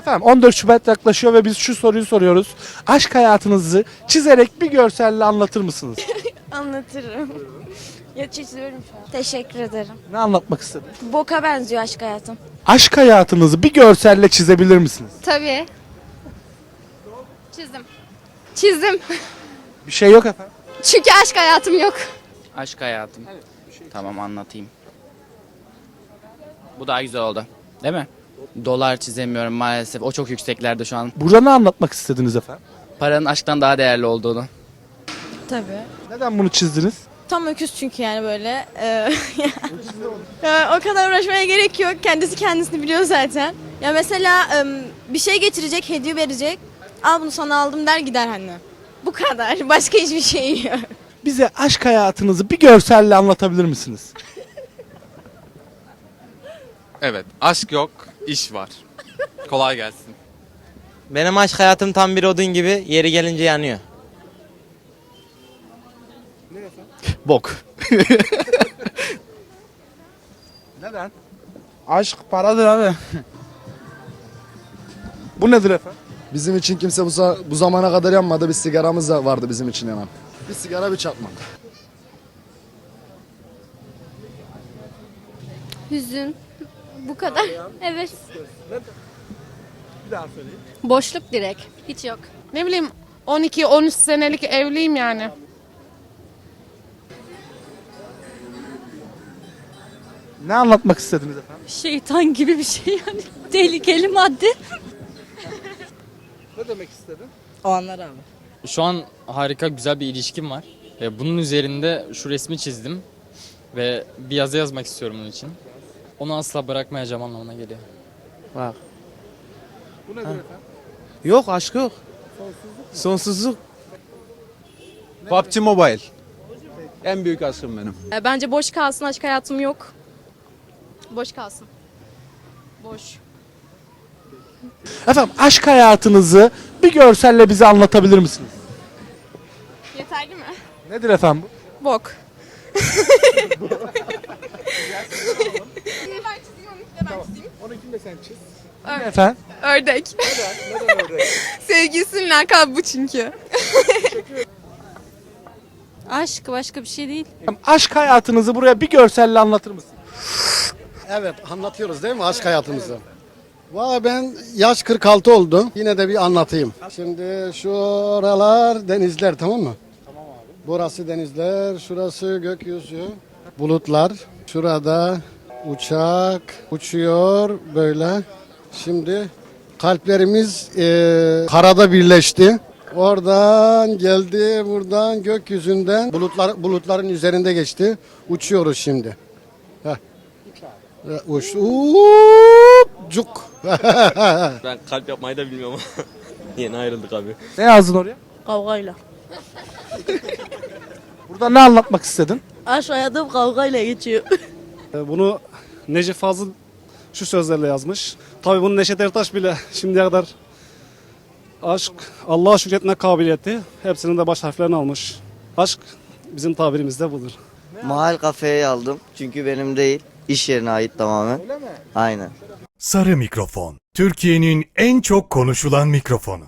Efendim 14 Şubat yaklaşıyor ve biz şu soruyu soruyoruz. Aşk hayatınızı çizerek bir görselle anlatır mısınız? Anlatırım. ya çiziyorum şu an. Teşekkür ederim. ne anlatmak istediniz? Boka benziyor aşk hayatım. Aşk hayatınızı bir görselle çizebilir misiniz? Tabii. Çizdim. Çizdim. Bir şey yok efendim. Çünkü aşk hayatım yok. Aşk hayatım. Tamam anlatayım. Bu daha güzel oldu. Değil mi? Dolar çizemiyorum maalesef. O çok yükseklerde şu an. Burada ne anlatmak istediniz efendim? Paranın aşktan daha değerli olduğunu. Tabii. Neden bunu çizdiniz? Tam öküz çünkü yani böyle. Ee, ya, o kadar uğraşmaya gerek yok. Kendisi kendisini biliyor zaten. Ya mesela bir şey getirecek, hediye verecek. Al bunu sana aldım der gider hani. Bu kadar. Başka hiçbir şey yok. Bize aşk hayatınızı bir görselle anlatabilir misiniz? Evet, aşk yok, iş var. Kolay gelsin. Benim aşk hayatım tam bir odun gibi yeri gelince yanıyor. Bok. Neden? Aşk paradır abi. Bu nedir efendim? Bizim için kimse bu, za- bu zamana kadar yanmadı. Bir sigaramız da vardı bizim için yanan. Bir sigara bir çakmak. Hüzün. Bu kadar. Evet. Bir daha söyleyeyim. Boşluk direkt. Hiç yok. Ne bileyim 12-13 senelik evliyim yani. Ne anlatmak istediniz efendim? Şeytan gibi bir şey yani. Tehlikeli madde. Ne demek istedin? O anlar abi. Şu an harika güzel bir ilişkim var. Ve bunun üzerinde şu resmi çizdim. Ve bir yazı yazmak istiyorum bunun için. Onu asla bırakmayacağım anlamına geliyor. Bak. Bu nedir efendim? Yok aşk yok. Sonsuzluk. PUBG Mobile. En büyük aşkım benim. E, Bence boş kalsın aşk hayatım yok. Boş kalsın. Boş. Efendim aşk hayatınızı bir görselle bize anlatabilir misiniz? Yeterli mi? Nedir efendim bu? Bok. De sen çiz. Efendim? Ördek. Sevgilisinin lakabı bu çünkü. Aşk başka bir şey değil. Aşk hayatınızı buraya bir görselle anlatır mısınız? Evet anlatıyoruz değil mi aşk hayatımızı? Valla ben yaş 46 oldu. Yine de bir anlatayım. Şimdi şu oralar denizler tamam mı? Tamam abi. Burası denizler, şurası gökyüzü, bulutlar. Şurada uçak uçuyor böyle. Şimdi kalplerimiz eee, karada birleşti. Oradan geldi, buradan gökyüzünden bulutlar bulutların üzerinde geçti. Uçuyoruz şimdi. Heh. Uç. Uuuup, Cuk. Ben kalp yapmayı da bilmiyorum. Yeni ayrıldık abi. Ne yazdın oraya? Kavgayla. Burada ne anlatmak istedin? Aşk hayatım kavgayla geçiyor. Bunu Necip Fazıl şu sözlerle yazmış. Tabii bunu Neşet Ertaş bile şimdiye kadar aşk, Allah'a şükretme kabiliyeti hepsinin de baş harflerini almış. Aşk bizim tabirimizde budur. Mahal kafeye aldım. Çünkü benim değil. İş yerine ait tamamen. Öyle mi? Aynen. Sarı mikrofon. Türkiye'nin en çok konuşulan mikrofonu.